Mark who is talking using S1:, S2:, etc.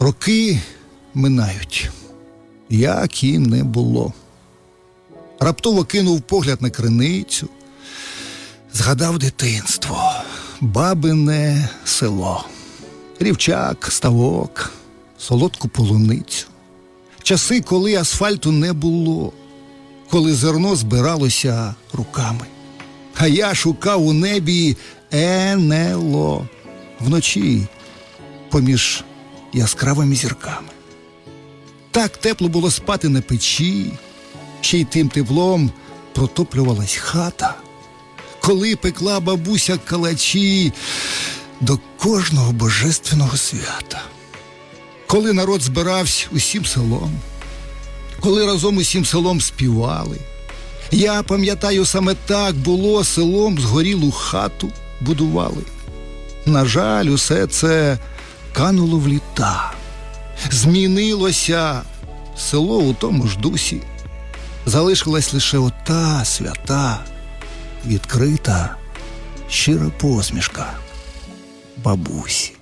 S1: Роки минають, як і не було. Раптово кинув погляд на криницю, згадав дитинство, бабине село, рівчак, ставок, солодку полуницю. Часи, коли асфальту не було, коли зерно збиралося руками. А я шукав у небі НЛО вночі поміж яскравими зірками. Так тепло було спати на печі, ще й тим теплом протоплювалась хата, коли пекла бабуся калачі до кожного божественного свята, коли народ збирався усім селом, коли разом усім селом співали. Я пам'ятаю, саме так було селом згорілу хату будували. На жаль, усе це кануло в літа. Змінилося село у тому ж дусі. Залишилась лише ота свята, відкрита, щира посмішка бабусі.